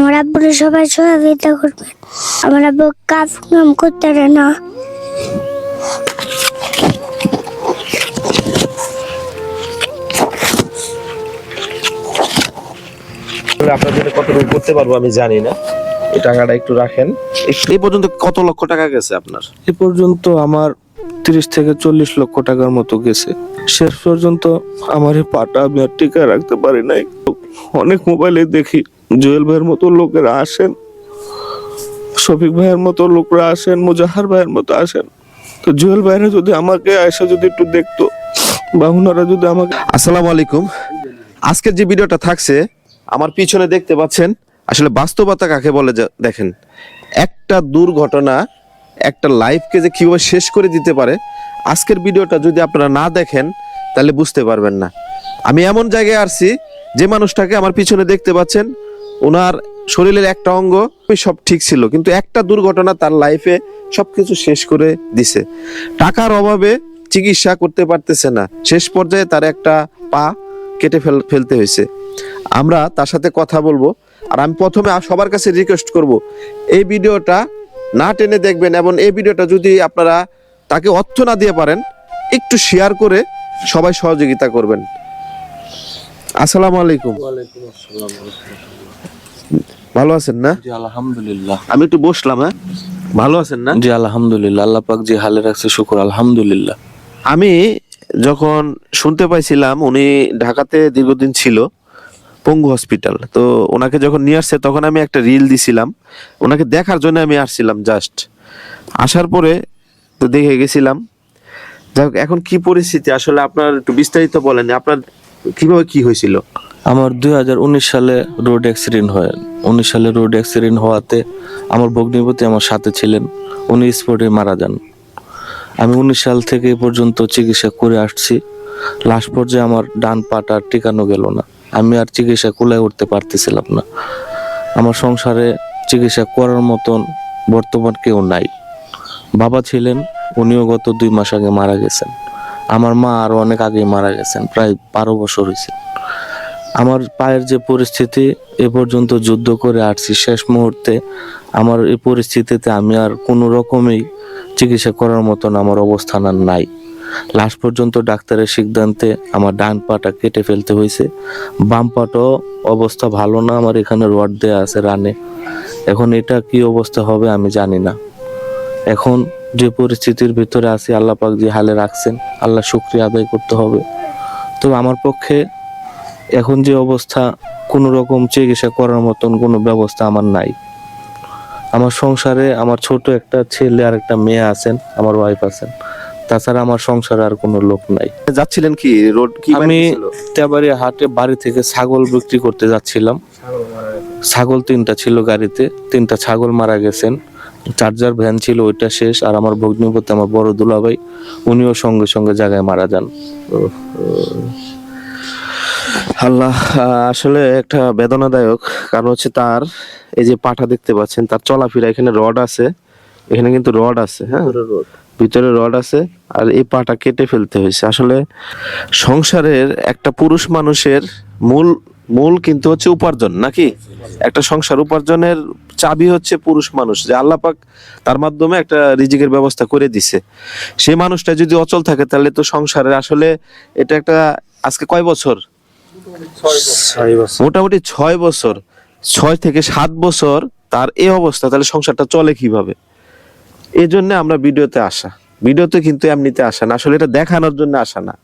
আমার আব্বুর সবাই সহযোগিতা করবেন। আমার আব্বু কাজ কাম করতে পারে না। আপনার জন্য কতটুকু করতে পারব আমি জানি না। এই টাকাটা একটু রাখেন। এই পর্যন্ত কত লক্ষ টাকা গেছে আপনার? এ পর্যন্ত আমার তিরিশ থেকে চল্লিশ লক্ষ টাকার মতো গেছে। শেষ পর্যন্ত আমার এই পাটা আমি আর টিকা রাখতে পারি নাই। অনেক মোবাইলে দেখি। জুয়েল ভাইয়ের মতো লোকেরা আসেন, শফিক ভাইয়ের মতো লোকরা আসেন, মুজাহার ভাইয়ের মতো আসেন। তো জুয়েল ভাইরা যদি আমাকে এসে যদি একটু দেখতো, বা ওনারা যদি আমাকে আসসালামু আলাইকুম। আজকের যে ভিডিওটা থাকছে, আমার পিছনে দেখতে পাচ্ছেন, আসলে বাস্তবতা কাকে বলে দেখেন। একটা দুর্ঘটনা, একটা লাইফকে যে কীভাবে শেষ করে দিতে পারে, আজকের ভিডিওটা যদি আপনারা না দেখেন, তাহলে বুঝতে পারবেন না। আমি এমন জায়গায় আসছি, যে মানুষটাকে আমার পিছনে দেখতে পাচ্ছেন ওনার শরীরের একটা অঙ্গ সব ঠিক ছিল, কিন্তু একটা দুর্ঘটনা তার লাইফে সবকিছু শেষ করে দিছে। টাকার অভাবে চিকিৎসা করতে পারতেছে না। শেষ পর্যায়ে তার একটা পা কেটে ফেল, ফেলতে হয়েছে। আমরা তার সাথে কথা বলব, আর আমি প্রথমে সবার কাছে রিকোয়েস্ট করব, এই ভিডিওটা না টেনে দেখবেন এবং এই ভিডিওটা যদি আপনারা তাকে অর্থ না দিয়ে পারেন, একটু শেয়ার করে সবাই সহযোগিতা করবেন। আসসালামু আলাইকুম। ভালো আছেন না? জি আলহামদুলিল্লাহ। আমি একটু বসলাম হ্যাঁ? ভালো আছেন না? জি আলহামদুলিল্লাহ আল্লাহ পাক যে হালে রাখছে শুকুর আলহামদুলিল্লাহ। আমি যখন শুনতে পাইছিলাম উনি ঢাকাতে দীর্ঘদিন ছিল পঙ্গু হসপিটাল। তো ওনাকে যখন নিয়ে আসছে তখন আমি একটা রিল দিছিলাম। ওনাকে দেখার জন্য আমি আসছিলাম জাস্ট। আসার পরে তো দেখে গেছিলাম। যাই এখন কি পরিস্থিতি? আসলে আপনার একটু বিস্তারিত বলেন। আপনার কীভাবে কি হয়েছিল? আমার দু হাজার উনিশ সালে রোড অ্যাক্সিডেন্ট হয়। উনিশ সালে রোড অ্যাক্সিডেন্ট হওয়াতে আমার ভগ্নিপতি আমার সাথে ছিলেন। উনি স্পটে মারা যান। আমি উনিশ সাল থেকে এ পর্যন্ত চিকিৎসা করে আসছি। লাস্ট পর্যায়ে আমার ডান পাটা টিকানো গেল না। আমি আর চিকিৎসা কুলায় উঠতে পারতেছিলাম না। আমার সংসারে চিকিৎসা করার মতন বর্তমান কেউ নাই। বাবা ছিলেন, উনিও গত দুই মাস আগে মারা গেছেন। আমার মা আরও অনেক আগে মারা গেছেন, প্রায় বারো বছর হয়েছে। আমার পায়ের যে পরিস্থিতি, এ পর্যন্ত যুদ্ধ করে আসছি শেষ মুহূর্তে, আমার এই পরিস্থিতিতে আমি আর কোনো রকমেই চিকিৎসা করার মতন আমার অবস্থান আর নাই। লাস্ট পর্যন্ত ডাক্তারের সিদ্ধান্তে আমার ডান পাটা কেটে ফেলতে হয়েছে। বাম পাটাও অবস্থা ভালো না, আমার এখানে রড দেয়া আছে রানে। এখন এটা কি অবস্থা হবে আমি জানি না। এখন যে পরিস্থিতির ভিতরে আছি আল্লাহ পাক যে হালে রাখছেন আল্লাহ শুক্রিয়া আদায় করতে হবে। তো আমার পক্ষে এখন যে অবস্থা কোনো রকম চিকিৎসা করার মতন কোনো ব্যবস্থা আমার নাই। আমার সংসারে আমার ছোট একটা ছেলে আর একটা মেয়ে আছেন আমার ওয়াইফ আছেন। তাছাড়া আমার সংসারে আর কোনো লোক নাই। যাচ্ছিলেন কি? রোড কি আমি তেবারি হাটে বাড়ি থেকে ছাগল বিক্রি করতে যাচ্ছিলাম। ছাগল তিনটা ছিল গাড়িতে তিনটা ছাগল মারা গেছেন। চার্জার ভ্যান ছিল ওইটা শেষ। আর আমার ভগ্নিপতি আমার বড় দুলাভাই উনিও সঙ্গে সঙ্গে জায়গায় মারা যান। আল্লাহ আসলে একটা বেদনাদায়ক কারণ হচ্ছে তার এই যে পাঠা দেখতে পাচ্ছেন তার চলাফেরা এখানে রড আছে। এখানে কিন্তু রড আছে হ্যাঁ? ভিতরে রড আছে আর এই পাটা কেটে ফেলতে হয়েছে। আসলে সংসারের একটা পুরুষ মানুষের মূল মূল কিন্তু হচ্ছে উপার্জন নাকি? একটা সংসার উপার্জনের চাবি হচ্ছে পুরুষ মানুষ যে আল্লাহ পাক তার মাধ্যমে একটা রিজিকের ব্যবস্থা করে দিছে। সেই মানুষটা যদি অচল থাকে তাহলে তো সংসারের আসলে এটা একটা আজকে কয় বছর? মোটামুটি ছয় বছর। ছয় থেকে সাত বছর তার এই অবস্থা তাহলে সংসারটা চলে কীভাবে? এই জন্য আমরা ভিডিওতে আসা। ভিডিওতে কিন্তু এমনিতে আসা না। আসলে এটা দেখানোর জন্য আসা না।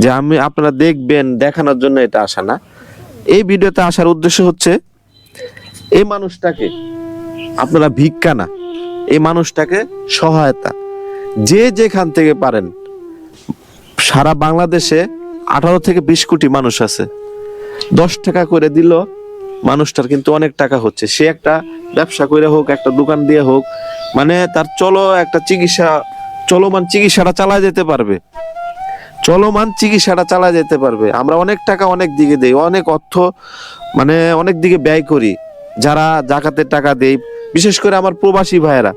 যে আমি আপনারা দেখবেন দেখানোর জন্য এটা আসা না। এই ভিডিওতে আসার উদ্দেশ্য হচ্ছে এই মানুষটাকে আপনারা ভিক্ষা না। এই মানুষটাকে সহায়তা। যে যেখান থেকে পারেন, সারা বাংলাদেশে আঠারো থেকে বিশ কোটি মানুষ আছে। দশ টাকা করে দিল, মানুষটার কিন্তু অনেক টাকা হচ্ছে। সে একটা ব্যবসা করে হোক, একটা দোকান দিয়ে হোক মানে তার চলো একটা চিকিৎসা, চলমান চিকিৎসাটা চালা যেতে পারবে। চলমান চিকিৎসাটা চালা যেতে পারবে। আমরা অনেক টাকা অনেক দিকে দেই, অনেক অর্থ মানে অনেক দিকে ব্যয় করি। যারা জাকাতের টাকা দেই, বিশেষ করে আমার প্রবাসী ভাইয়েরা।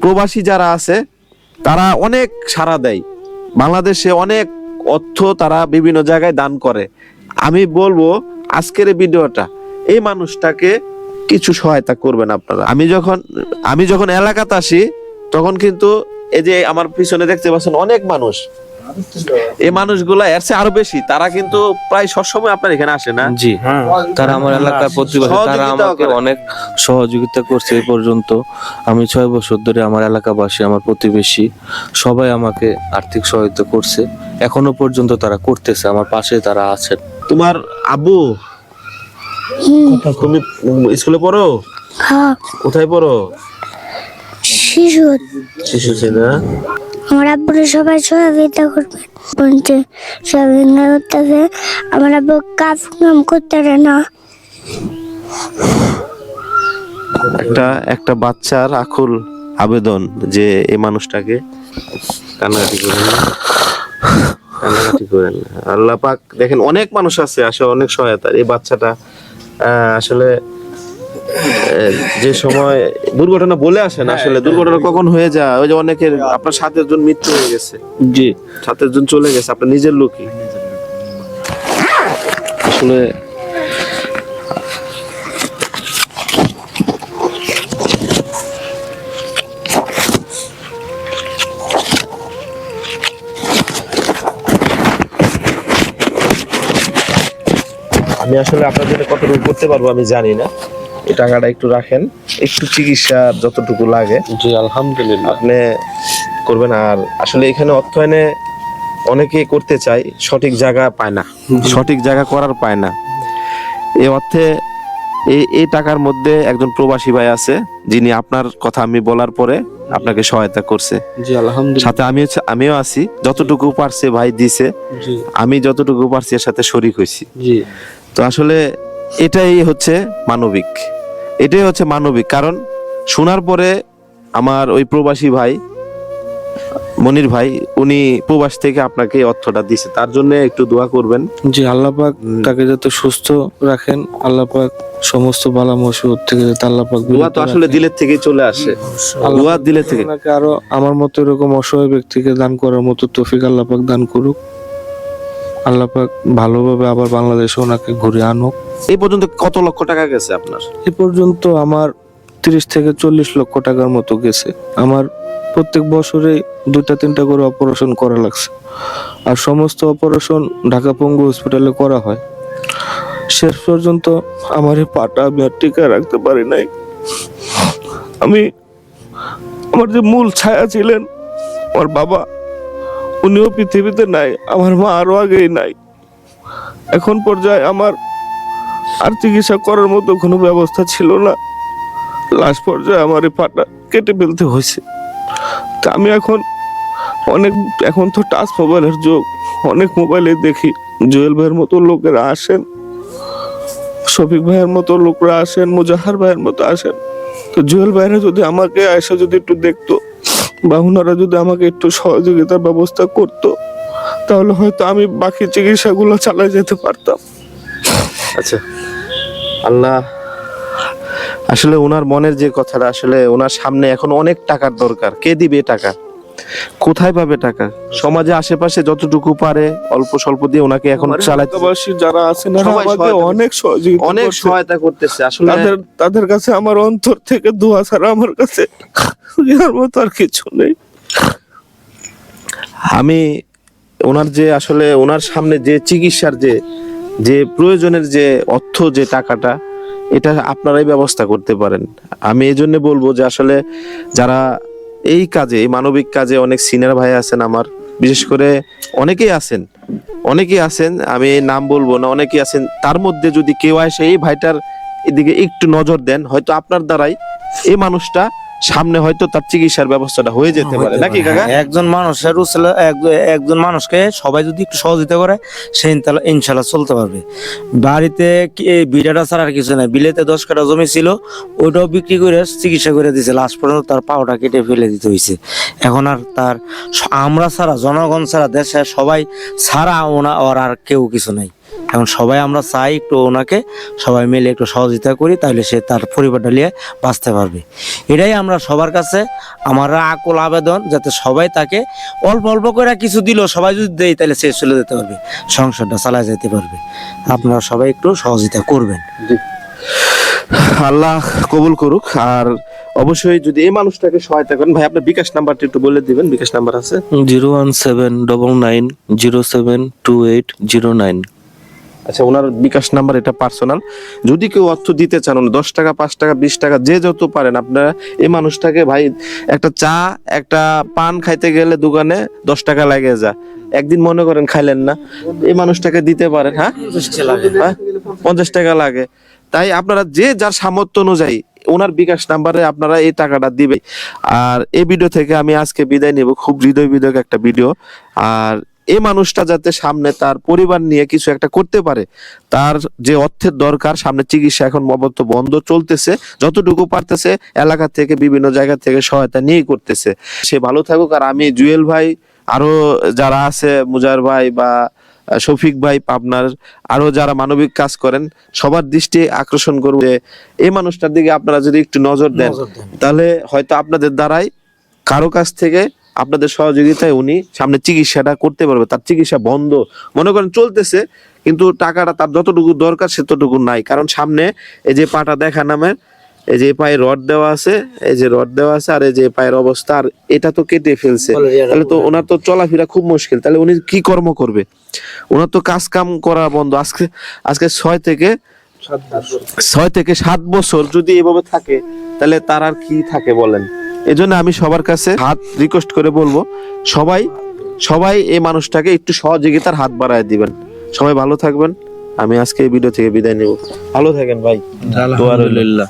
প্রবাসী যারা আছে, তারা অনেক সাড়া দেয়। বাংলাদেশে অনেক অর্থ তারা বিভিন্ন জায়গায় দান করে। আমি বলব, আজকের এই ভিডিওটা, এই মানুষটাকে কিছু সহায়তা করবেন আপনারা। আমি যখন আমি যখন এলাকাতে আসি, তখন কিন্তু এই যে আমার পিছনে দেখতে পাচ্ছেন অনেক মানুষ। এই মানুষগুলা এর চেয়ে আরও বেশি। তারা কিন্তু প্রায় সবসময় আপনার এখানে আসে না? জি। তারা আমার এলাকার প্রতিবেশী। তারা আমাকে অনেক সহযোগিতা করছে এই পর্যন্ত। আমি ছয় বছর ধরে আমার এলাকাবাসী আমার প্রতিবেশী সবাই আমাকে আর্থিক সহায়তা করছে। এখনও পর্যন্ত তারা করতেছে আমার পাশে তারা আছেন। তোমার আব্বু? তুমি স্কুলে পড়ো? হ্যাঁ। কোথায় পড়ো? শিশু শিশু ছেলে আমার আব্বুর সবাই সহযোগিতা করবেন বলছে, সহযোগিতা করতেছে আমার আব্বু কাজ কাম করতে পারে না। একটা একটা বাচ্চার আকুল আবেদন যে এই মানুষটাকে কান্নাকাটি করেন কান্নাকাটি করেন আল্লাহ পাক দেখেন অনেক মানুষ আছে, আসলে অনেক সহায়তা এই বাচ্চাটা আসলে যে সময় দুর্ঘটনা বলে আসে না আসলে দুর্ঘটনা কখন হয়ে যায়? ওই যে অনেকের আপনার সাতের জন মৃত্যু হয়ে গেছে। জি। সাতের জন চলে গেছে আপনার নিজের লোকই। আসলে আমি আসলে আপনার জন্য কতটুকু করতে পারব আমি জানি না। এই টাকাটা একটু রাখেন। একটু চিকিৎসা যতটুকু লাগে। জি আলহামদুলিল্লাহ। আপনি করবেন আর আসলে এখানে অর্থায়নে অনেকে করতে চায় সঠিক জায়গা পায় না। সঠিক জায়গা করার পায় না। এই অর্থে এই এই টাকার মধ্যে একজন প্রবাসী ভাই আছে যিনি আপনার কথা আমি বলার পরে আপনাকে সহায়তা করছে। জি আলহামদুলিল্লাহ। সাথে আমিও আমিও আছি। যতটুকু পারছে ভাই দিছে। জি। আমি যতটুকু পারছি এর সাথে শরিক হয়েছি। জি। তো আসলে এটাই হচ্ছে মানবিক। এটাই হচ্ছে মানবিক কারণ শোনার পরে আমার ওই প্রবাসী ভাই মনির ভাই উনি প্রবাস থেকে আপনাকে অর্থটা দিছে তার জন্য একটু দোয়া করবেন। জি আল্লাহ পাক তাকে যাতে সুস্থ রাখেন। আল্লাহ পাক সমস্ত বালা মুসিবত থেকে যাতে আল্লাহ পাক দোয়া তো আসলে দিলের থেকেই চলে আসে। দোয়া দিলের থেকে। আরও আমার মতো এরকম অসহায় ব্যক্তিকে দান করার মতো তৌফিক আল্লাহ পাক দান করুক। আল্লাহ পাক ভালোভাবে আবার বাংলাদেশে ওনাকে ঘুরে আনুক। এই পর্যন্ত কত লক্ষ টাকা গেছে আপনার? এ পর্যন্ত আমার তিরিশ থেকে চল্লিশ লক্ষ টাকার মতো গেছে। আমার প্রত্যেক বছরে দুইটা তিনটা করে অপারেশন করা লাগছে। আর সমস্ত অপারেশন ঢাকা পঙ্গু হসপিটালে করা হয়। শেষ পর্যন্ত আমার এই পাটা আমি আর টিকা রাখতে পারি নাই। আমি আমার যে মূল ছায়া ছিলেন আমার বাবা উনিও পৃথিবীতে নাই, আমার মা আরও আগেই নাই। এখন পর্যায়ে আমার আর চিকিৎসা করার মতো কোনো ব্যবস্থা ছিল না। লাস্ট পর্যায়ে আমার এই পাটা কেটে ফেলতে হয়েছে। তা আমি এখন অনেক, এখন তো টাচ মোবাইলের যুগ। অনেক মোবাইলে দেখি জুয়েল ভাইয়ের মতো লোকেরা আসেন, শফিক ভাইয়ের মতো লোকরা আসেন, মুজাহার ভাইয়ের মতো আসেন। তো জুয়েল ভাইয়েরা যদি আমাকে এসে যদি একটু দেখতো বা ওনারা যদি আমাকে একটু সহযোগিতার ব্যবস্থা করতো, তাহলে হয়তো আমি বাকি চিকিৎসাগুলো চালাই যেতে পারতাম। আচ্ছা আল্লাহ, আসলে ওনার মনের যে কথাটা, আসলে ওনার সামনে এখন অনেক টাকার দরকার। কে দিবে টাকা? কোথায় পাবে টাকা? সমাজে আশেপাশে যতটুকু পারে অল্প স্বল্প দিয়ে ওনাকে এখন এলাকাবাসী যারা আছেন অনেক অনেক সহায়তা করতেছে। আসলে তাদের তাদের কাছে আমার অন্তর থেকে দোয়া ছাড়া আমার কাছে ইয়ার মতো আর কিছু নেই। আমি ওনার যে আসলে ওনার সামনে যে চিকিৎসার যে যে প্রয়োজনের যে অর্থ যে টাকাটা এটা আপনারাই ব্যবস্থা করতে পারেন। আমি এই জন্য বলব যে আসলে যারা এই কাজে, এই মানবিক কাজে অনেক সিনিয়র ভাই আছেন আমার। বিশেষ করে অনেকেই আছেন। অনেকেই আছেন, আমি নাম বলব না, অনেকেই আছেন। তার মধ্যে যদি কেউ আসে, এই ভাইটার এদিকে একটু নজর দেন, হয়তো আপনার দ্বারাই এই মানুষটা সামনে হয়তো তার চিকিৎসার ব্যবস্থাটা হয়ে যেতে পারে নাকি কাকা? হ্যাঁ, একজন মানুষের একজন মানুষকে সবাই যদি একটু সহযোগিতা করে সে ইনশাল্লাহ চলতে পারবে। বাড়িতে বিড়াটা ছাড়া আর কিছু নাই। বিলেতে দশ কাটা জমি ছিল ওইটাও বিক্রি করে চিকিৎসা করে দিয়েছে লাস্ট পর্যন্ত তার পাওটা কেটে ফেলে দিতে হয়েছে এখন আর তার আমরা ছাড়া জনগণ ছাড়া দেশে সবাই ছাড়া ওনা ওর আর কেউ কিছু নাই। এখন সবাই আমরা চাই একটু ওনাকে সবাই মিলে একটু সহযোগিতা করি তাহলে সে তার পরিবারটা নিয়ে বাঁচতে পারবে। এটাই আমরা সবার কাছে আমার আকুল আবেদন যাতে সবাই তাকে অল্প অল্প করে কিছু দিল সবাই যদি দেয় তাহলে সে চলে যেতে পারবে সংসারটা চালায় যেতে পারবে। আপনারা সবাই একটু সহযোগিতা করবেন। আল্লাহ কবুল করুক আর অবশ্যই যদি এই মানুষটাকে সহায়তা করেন ভাই আপনার বিকাশ নাম্বারটা একটু বলে দিবেন বিকাশ নাম্বার আছে? Zero one seven double nine zero seven two eight zero nine. আচ্ছা ওনার বিকাশ নাম্বার এটা পার্সোনাল। যদি কেউ অর্থ দিতে চান দশ টাকা, পাঁচ টাকা, বিশ টাকা, যে যত পারেন, আপনারা এই মানুষটাকে ভাই একটা চা, একটা পান খাইতে গেলে দোকানে দশ টাকা লাগে যা। একদিন মনে করেন খাইলেন না, এই মানুষটাকে দিতে পারেন হ্যাঁ? হ্যাঁ? পঞ্চাশ টাকা লাগে। তাই আপনারা যে যার সামর্থ্য অনুযায়ী ওনার বিকাশ নাম্বারে আপনারা এই টাকাটা দিবে আর এই ভিডিও থেকে আমি আজকে বিদায় নেব। খুব হৃদয় বিদয়ক একটা ভিডিও। আর এই মানুষটা যাতে সামনে তার পরিবার নিয়ে কিছু একটা করতে পারে তার যে অর্থের দরকার সামনে চিকিৎসা এখন অবশ্য বন্ধ চলতেছে যতটুকু পারতেছে এলাকা থেকে বিভিন্ন জায়গা থেকে সহায়তা নিয়ে করতেছে। সে ভালো থাকুক আর আমি জুয়েল ভাই আরও যারা আছে মুজার ভাই বা শফিক ভাই পাবনার আরও যারা মানবিক কাজ করেন সবার দৃষ্টি আকর্ষণ করবে যে এই মানুষটার দিকে আপনারা যদি একটু নজর দেন। তাহলে হয়তো আপনাদের দ্বারাই কারও কাছ থেকে আপনাদের সহযোগিতায় উনি সামনে চিকিৎসাটা করতে পারবে তার চিকিৎসা বন্ধ। মনে করেন চলতেছে কিন্তু টাকাটা তার যতটুকু দরকার সেতটুকু নাই। কারণ সামনে এই যে পাটা দেখা নামের এই যে পায়ে রড দেওয়া আছে এই যে রড দেওয়া আছে আর এই যে পায়ের অবস্থা আর এটা তো কেটে ফেলছে। তাহলে তো ওনার তো চলাফেরা খুব মুশকিল। তাহলে উনি কি কর্ম করবে? ওনার তো কাজ কাম করা বন্ধ। আজকে আজকে ছয় থেকে ছয় থেকে সাত বছর যদি এভাবে থাকে তাহলে তার আর কি থাকে বলেন? এজন্য আমি সবার কাছে হাত রিকোয়েস্ট করে বলব, সবাই সবাই এই মানুষটাকে একটু সহযোগিতার হাত বাড়ায় দিবেন। সবাই ভালো থাকবেন। আমি আজকে এই ভিডিও থেকে বিদায় নেব। ভালো থাকেন ভাই। আলহামদুলিল্লাহ।